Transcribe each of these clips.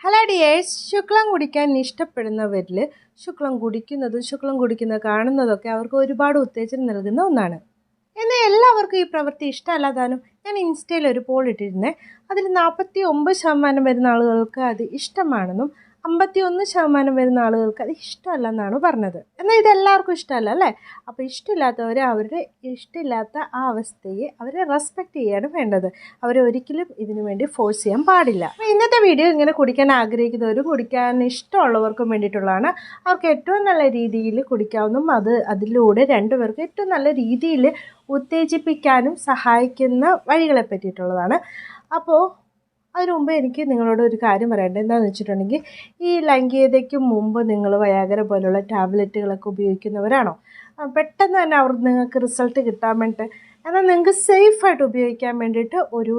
Hello dears ശുക്ലം കുടിക്കാൻ ഇഷ്ടപ്പെടുന്നവരിൽ ശുക്ലം കുടിക്കുന്നതും ശുക്ലം കുടിക്കുന്നത് കാണുന്നതൊക്കെ അവർക്ക് ഒരുപാട് ഉത്തേജനം നൽകുന്ന ഒന്നാണ്. എന്നാൽ എല്ലാവർക്കും ഈ പ്രവൃത്തി ഇഷ്ടമല്ലാതാനും ഞാൻ ഇൻസ്റ്റയിൽ ഒരു പോൾ ഇട്ടിരുന്നേ. അതിൽ നാൽപ്പത്തി ഒമ്പത് ശതമാനം വരുന്ന ആളുകൾക്ക് അത് ഇഷ്ടമാണെന്നും അമ്പത്തി ഒന്ന് ശതമാനം വരുന്ന ആളുകൾക്ക് അത് ഇഷ്ടമല്ല എന്നാണ് പറഞ്ഞത്. എന്നാൽ ഇതെല്ലാവർക്കും ഇഷ്ടമല്ല അല്ലേ? അപ്പോൾ ഇഷ്ടമില്ലാത്തവർ അവരുടെ ഇഷ്ടമില്ലാത്ത ആ അവസ്ഥയെ അവരെ റെസ്പെക്റ്റ് ചെയ്യാണ് വേണ്ടത്. അവരെ ഒരിക്കലും ഇതിനു വേണ്ടി ഫോഴ്സ് ചെയ്യാൻ പാടില്ല. ഇന്നത്തെ വീഡിയോ ഇങ്ങനെ കുടിക്കാൻ ആഗ്രഹിക്കുന്നവരും കുടിക്കാൻ ഇഷ്ടമുള്ളവർക്കും വേണ്ടിയിട്ടുള്ളതാണ്. അവർക്ക് ഏറ്റവും നല്ല രീതിയിൽ കുടിക്കാവുന്നതും അത് അതിലൂടെ രണ്ടുപേർക്ക് ഏറ്റവും നല്ല രീതിയിൽ ഉത്തേജിപ്പിക്കാനും സഹായിക്കുന്ന വഴികളെ പറ്റിയിട്ടുള്ളതാണ്. അപ്പോൾ അതിനു മുമ്പ് എനിക്ക് നിങ്ങളോട് ഒരു കാര്യം പറയേണ്ടത് എന്താണെന്ന് വെച്ചിട്ടുണ്ടെങ്കിൽ ഈ ലൈംഗികതയ്ക്ക് മുമ്പ് നിങ്ങൾ വയാഗര പോലുള്ള ടാബ്ലറ്റുകളൊക്കെ ഉപയോഗിക്കുന്നവരാണോ? പെട്ടെന്ന് തന്നെ അവർ നിങ്ങൾക്ക് റിസൾട്ട് കിട്ടാൻ വേണ്ടിയിട്ട് എന്നാൽ നിങ്ങൾക്ക് സേഫായിട്ട് ഉപയോഗിക്കാൻ വേണ്ടിയിട്ട് ഒരു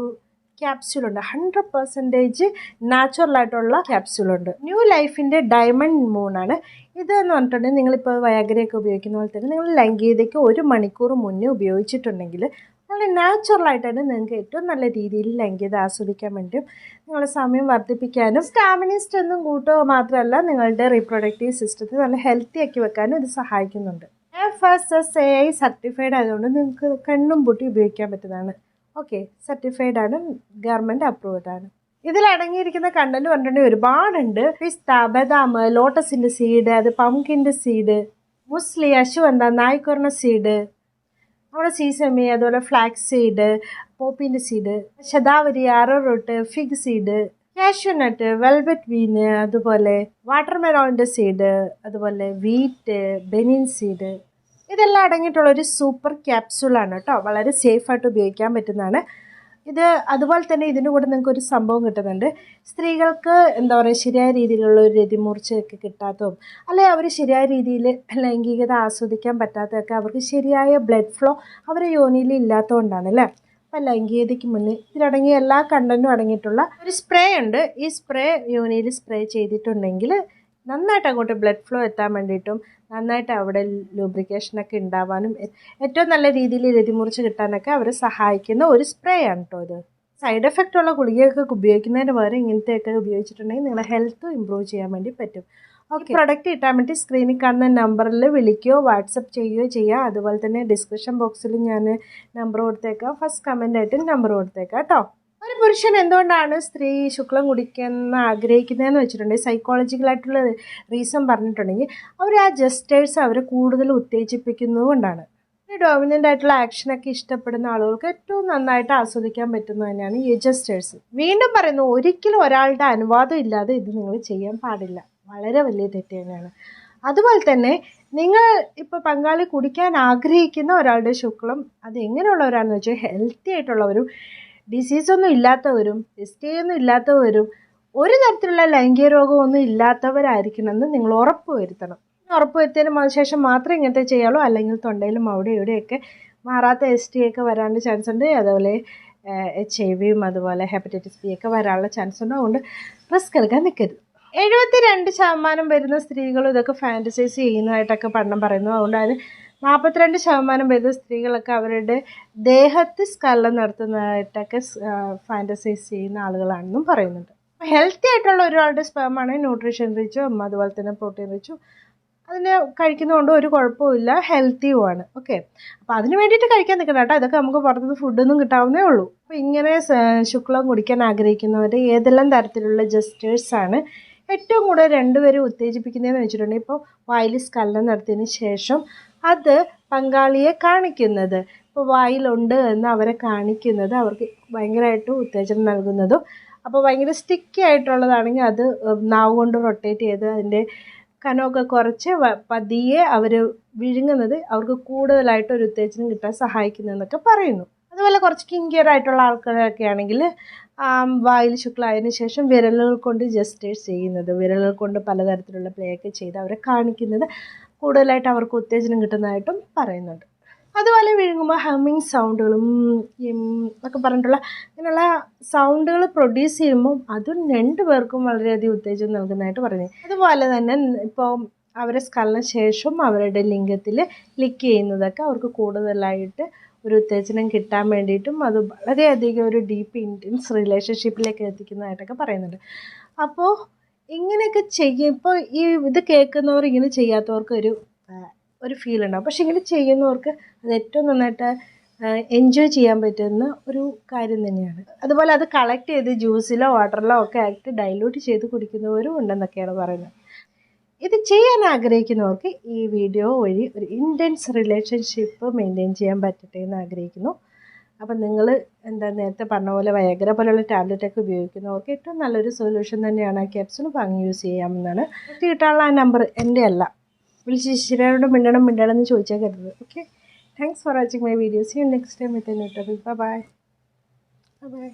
ക്യാപ്സ്യൂളുണ്ട് ഹൺഡ്രഡ് പെർസെന്റേജ് നാച്ചുറലായിട്ടുള്ള ക്യാപ്സ്യൂളുണ്ട് ന്യൂ ലൈഫിന്റെ ഡയമണ്ട് മൂണാണ് ഇത് എന്ന് പറഞ്ഞിട്ടുണ്ടെങ്കിൽ നിങ്ങളിപ്പോൾ വയാഗ്രയൊക്കെ ഉപയോഗിക്കുന്ന പോലെ തന്നെ നിങ്ങൾ ലൈംഗികതയ്ക്ക് ഒരു മണിക്കൂർ മുന്നേ ഉപയോഗിച്ചിട്ടുണ്ടെങ്കിൽ വളരെ നാച്ചുറലായിട്ടാണ് നിങ്ങൾക്ക് ഏറ്റവും നല്ല രീതിയിൽ ലൈംഗികത ആസ്വദിക്കാൻ വേണ്ടിയും നിങ്ങളുടെ സമയം വർദ്ധിപ്പിക്കാനും സ്റ്റാമിനിസ്റ്റ് ഒന്നും കൂട്ടുക മാത്രമല്ല നിങ്ങളുടെ റീപ്രൊഡക്റ്റീവ് സിസ്റ്റത്തെ നല്ല ഹെൽത്തി ആക്കി വെക്കാനും ഇത് സഹായിക്കുന്നുണ്ട്. F S S A I certified ആയതുകൊണ്ട് നിങ്ങൾക്ക് കണ്ണും പൂട്ടി ഉപയോഗിക്കാൻ പറ്റുന്നതാണ്. ഓക്കെ സർട്ടിഫൈഡ് ആണ് ഗവൺമെന്റ് അപ്രൂവ്ഡ് ആണ്. ഇതിൽ അടങ്ങിയിരിക്കുന്ന കണ്ടന്റ് പറഞ്ഞിട്ടുണ്ടെങ്കിൽ ഒരുപാടുണ്ട്. പിസ്ത ബദാം ലോട്ടസിന്റെ സീഡ് അത് പംകിന്റെ സീഡ് മുസ്ലി അശുവന്ത നായ്ക്കൊരണ സീഡ് നമ്മുടെ സീസമി അതുപോലെ ഫ്ലാക്സ് സീഡ് പോപ്പിന്റെ seed ശതാവരി arrowroot fig seed cashew nut velvet bean അതുപോലെ വാട്ടർമെലോണിന്റെ സീഡ് അതുപോലെ വീറ്റ് ബെനിൻ സീഡ് ഇതെല്ലാം അടങ്ങിയിട്ടുള്ള ഒരു സൂപ്പർ ക്യാപ്സൂളാണ് കേട്ടോ. വളരെ സേഫായിട്ട് ഉപയോഗിക്കാൻ പറ്റുന്നതാണ്. ഇത് അതുപോലെ തന്നെ ഇതിന്റെ കൂടെ നിങ്ങൾക്ക് ഒരു സംഭവം കിട്ടുന്നുണ്ട്. സ്ത്രീകൾക്ക് എന്താ പറയുക ശരിയായ രീതിയിലുള്ള ഒരു രതിമൂർച്ചയൊക്കെ കിട്ടാത്തതും അല്ലെങ്കിൽ അവർ ശരിയായ രീതിയിൽ ലൈംഗികത ആസ്വദിക്കാൻ പറ്റാത്തതൊക്കെ അവർക്ക് ശരിയായ ബ്ലഡ് ഫ്ലോ അവരെ യോനിയിൽ ഇല്ലാത്തതുകൊണ്ടാണ് അല്ലേ? അപ്പം ലൈംഗികതയ്ക്ക് മുന്നേ ഇതിലടങ്ങിയ എല്ലാ കണ്ടന്റും അടങ്ങിയിട്ടുള്ള ഒരു സ്പ്രേ ഉണ്ട്. ഈ സ്പ്രേ യോനിയിൽ സ്പ്രേ ചെയ്തിട്ടുണ്ടെങ്കിൽ നന്നായിട്ട് അങ്ങോട്ട് ബ്ലഡ് ഫ്ലോ എത്താൻ വേണ്ടിയിട്ടും നന്നായിട്ട് അവിടെ ലൂബ്രിക്കേഷനൊക്കെ ഉണ്ടാവാനും ഏറ്റവും നല്ല രീതിയിൽ രതിമുറിച്ച് കിട്ടാനൊക്കെ അവർ സഹായിക്കുന്ന ഒരു സ്പ്രേ ആണ് കേട്ടോ ഇത്. സൈഡ് എഫക്റ്റ് ഉള്ള ഗുളികയൊക്കെ ഉപയോഗിക്കുന്നതിന് പകരം ഇങ്ങനത്തെയൊക്കെ ഉപയോഗിച്ചിട്ടുണ്ടെങ്കിൽ നിങ്ങളുടെ ഹെൽത്ത് ഇമ്പ്രൂവ് ചെയ്യാൻ വേണ്ടി പറ്റും. ഓക്കെ പ്രൊഡക്റ്റ് കിട്ടാൻ വേണ്ടി സ്ക്രീനിൽ കാണുന്ന നമ്പറിൽ വിളിക്കുകയോ വാട്സപ്പ് ചെയ്യുകയോ ചെയ്യുക അതുപോലെ തന്നെ ഡിസ്ക്രിപ്ഷൻ ബോക്സിൽ ഞാൻ നമ്പർ കൊടുത്തേക്കാം. ഫസ്റ്റ് കമന്റ് ആയിട്ട് നമ്പർ കൊടുത്തേക്കാം കേട്ടോ പുരുഷൻ എന്തുകൊണ്ടാണ് സ്ത്രീ ശുക്ലം കുടിക്കുന്ന ആഗ്രഹിക്കുന്നതെന്ന് വെച്ചിട്ടുണ്ടെങ്കിൽ സൈക്കോളജിക്കലായിട്ടുള്ള റീസൺ പറഞ്ഞിട്ടുണ്ടെങ്കിൽ അവർ ആ ജസ്റ്റേഴ്സ് അവരെ കൂടുതൽ ഉത്തേജിപ്പിക്കുന്നതുകൊണ്ടാണ് ഡോമിനന്റ് ആയിട്ടുള്ള ആക്ഷനൊക്കെ ഇഷ്ടപ്പെടുന്ന ആളുകൾക്ക് ഏറ്റവും നന്നായിട്ട് ആസ്വദിക്കാൻ പറ്റുന്നത് തന്നെയാണ് ഈ ജസ്റ്റേഴ്സ് വീണ്ടും പറയുന്നു ഒരിക്കലും ഒരാളുടെ അനുവാദം ഇല്ലാതെ ഇത് നിങ്ങൾ ചെയ്യാൻ പാടില്ല. വളരെ വലിയ തെറ്റ് തന്നെയാണ്. അതുപോലെ തന്നെ നിങ്ങൾ ഇപ്പോൾ പങ്കാളി കുടിക്കാൻ ആഗ്രഹിക്കുന്ന ഒരാളുടെ ശുക്ലം അത് എങ്ങനെയുള്ളവരാണെന്ന് വെച്ചാൽ ഹെൽത്തി ആയിട്ടുള്ളവരും ഡിസീസൊന്നും ഇല്ലാത്തവരും ടെസ്റ്റ് ഒന്നും ഇല്ലാത്തവരും ഒരു തരത്തിലുള്ള ലൈംഗിക രോഗമൊന്നും ഇല്ലാത്തവരായിരിക്കണമെന്ന് നിങ്ങൾ ഉറപ്പ് വരുത്തണം. ഉറപ്പ് വരുത്തിയതിന് ശേഷം മാത്രമേ ഇങ്ങനത്തെ ചെയ്യാവൂ. അല്ലെങ്കിൽ തൊണ്ടയിലും അവിടെ ഇവിടെയൊക്കെ മാറാത്ത എസ് ടി ഒക്കെ വരാനുള്ള ചാൻസ് ഉണ്ട്. അതുപോലെ എച്ച് ഐ വിയും അതുപോലെ ഹെപ്പറ്റൈറ്റിസ് ബി ഒക്കെ വരാനുള്ള ചാൻസ് ഉണ്ട്. അതുകൊണ്ട് റിസ്ക് എടുക്കാൻ നിൽക്കരുത്. എഴുപത്തി രണ്ട് ശതമാനം വരുന്ന സ്ത്രീകൾ ഇതൊക്കെ ഫാന്റസൈസ് ചെയ്യുന്നതായിട്ടൊക്കെ പഠനം പറയുന്നു. അതുകൊണ്ട് അതിന് നാൽപ്പത്തിരണ്ട് ശതമാനം വരുന്ന സ്ത്രീകളൊക്കെ അവരുടെ ദേഹത്ത് സ്കല്ലം നടത്തുന്നതായിട്ടൊക്കെ ഫാന്റസൈസ് ചെയ്യുന്ന ആളുകളാണെന്നും പറയുന്നുണ്ട്. ഹെൽത്തി ആയിട്ടുള്ള ഒരാളുടെ സ്പേമാണ് ന്യൂട്രീഷൻ റിച്ചും അതുപോലെ തന്നെ പ്രോട്ടീൻ റിച്ചും അതിന് കഴിക്കുന്നതുകൊണ്ട് ഒരു കുഴപ്പമില്ല ഹെൽത്തിയുമാണ് ഓക്കെ അപ്പോൾ അതിന് വേണ്ടിയിട്ട് കഴിക്കാൻ നിൽക്കണം കേട്ടോ. ഇതൊക്കെ നമുക്ക് പുറത്തുനിന്ന് ഫുഡൊന്നും കിട്ടാവുന്നേ ഉള്ളൂ. അപ്പോൾ ഇങ്ങനെ ശുക്ലം കുടിക്കാൻ ആഗ്രഹിക്കുന്നവർ ഏതെല്ലാം തരത്തിലുള്ള ജസ്റ്റേഴ്സാണ് ഏറ്റവും കൂടുതൽ രണ്ടുപേരും ഉത്തേജിപ്പിക്കുന്നതെന്ന് വെച്ചിട്ടുണ്ടെങ്കിൽ ഇപ്പോൾ വായിൽ സ്കല്ലം നടത്തിയതിന് ശേഷം അത് പങ്കാളിയെ കാണിക്കുന്നത്. ഇപ്പോൾ വായിലുണ്ട് എന്ന് അവരെ കാണിക്കുന്നത് അവർക്ക് ഭയങ്കരമായിട്ട് ഉത്തേജനം നൽകുന്നതും അപ്പോൾ ഭയങ്കര സ്റ്റിക്കി ആയിട്ടുള്ളതാണെങ്കിൽ അത് നാവ് കൊണ്ട് റൊട്ടേറ്റ് ചെയ്ത് അതിന്റെ കനമൊക്കെ കുറച്ച് പതിയെ അവർ വിഴുങ്ങുന്നത് അവർക്ക് കൂടുതലായിട്ട് ഒരു ഉത്തേജനം കിട്ടാൻ സഹായിക്കുന്നതെന്നൊക്കെ പറയുന്നു. അതുപോലെ കുറച്ച് കിങ്കിയർ ആയിട്ടുള്ള ആൾക്കാരൊക്കെ ആണെങ്കിൽ വായിൽ ശുക്ലായതിനു ശേഷം വിരലുകൾ കൊണ്ട് ജസ്റ്റേഴ്സ് ചെയ്യുന്നത്. വിരലുകൾ കൊണ്ട് പലതരത്തിലുള്ള പ്ലേ ഒക്കെ ചെയ്ത് അവരെ കാണിക്കുന്നത് കൂടുതലായിട്ട് അവർക്ക് ഉത്തേജനം കിട്ടുന്നതായിട്ടും പറയുന്നുണ്ട്. അതുപോലെ വിഴുങ്ങുമ്പോൾ ഹമ്മിങ് സൗണ്ടുകളും എന്നൊക്കെ പറഞ്ഞിട്ടുള്ള ഇങ്ങനെയുള്ള സൗണ്ടുകൾ പ്രൊഡ്യൂസ് ചെയ്യുമ്പോൾ അതും രണ്ടു പേർക്കും വളരെയധികം ഉത്തേജനം നൽകുന്നതായിട്ട് പറഞ്ഞു അതുപോലെ തന്നെ ഇപ്പോൾ അവരെ സ്കലിന് ശേഷം അവരുടെ ലിംഗത്തിൽ ലിക്ക് ചെയ്യുന്നതൊക്കെ അവർക്ക് കൂടുതലായിട്ട് ഒരു ഉത്തേജനം കിട്ടാൻ വേണ്ടിയിട്ടും അത് വളരെയധികം ഒരു ഡീപ്പ് ഇന്റൻസ് റിലേഷൻഷിപ്പിലേക്ക് എത്തിക്കുന്നതായിട്ടൊക്കെ പറയുന്നുണ്ട്. അപ്പോൾ ഇങ്ങനെയൊക്കെ ചെയ്യും. ഇപ്പോൾ ഈ ഇത് കേൾക്കുന്നവർ ഇങ്ങനെ ചെയ്യാത്തവർക്ക് ഒരു ഒരു ഫീൽ ഉണ്ടാവും. പക്ഷെ ഇങ്ങനെ ചെയ്യുന്നവർക്ക് അത് ഏറ്റവും നന്നായിട്ട് എൻജോയ് ചെയ്യാൻ പറ്റുന്ന ഒരു കാര്യം തന്നെയാണ്. അതുപോലെ അത് കളക്ട് ചെയ്ത് ജ്യൂസിലോ വാട്ടറിലോ ഒക്കെ ആയിട്ട് ഡൈലൂട്ട് ചെയ്ത് കുടിക്കുന്നവരും ഉണ്ടെന്നൊക്കെയാണ് പറയുന്നത്. ഇത് ചെയ്യാൻ ആഗ്രഹിക്കുന്നവർക്ക് ഈ വീഡിയോ വഴി ഒരു ഇന്റൻസ് റിലേഷൻഷിപ്പ് മെയിന്റെയിൻ ചെയ്യാൻ പറ്റട്ടെ എന്ന് ആഗ്രഹിക്കുന്നു. അപ്പം നിങ്ങൾ എന്താ നേരത്തെ പറഞ്ഞ പോലെ വയഗ്ര പോലെയുള്ള ടാബ്ലറ്റൊക്കെ ഉപയോഗിക്കുന്നവർക്ക് ഏറ്റവും നല്ലൊരു സൊല്യൂഷൻ തന്നെയാണ് ആ ക്യാപ്സുൾ വാങ്ങി യൂസ് ചെയ്യാമെന്നാണ് കിട്ടാനുള്ള ആ നമ്പർ എന്റെ അല്ല. വിളിച്ച് ശരിയോട് മിണ്ടണം മിണ്ടണം എന്ന് ചോദിച്ചാൽ കരുതത് okay thanks for watching my videos you next time with new topic bye bye bye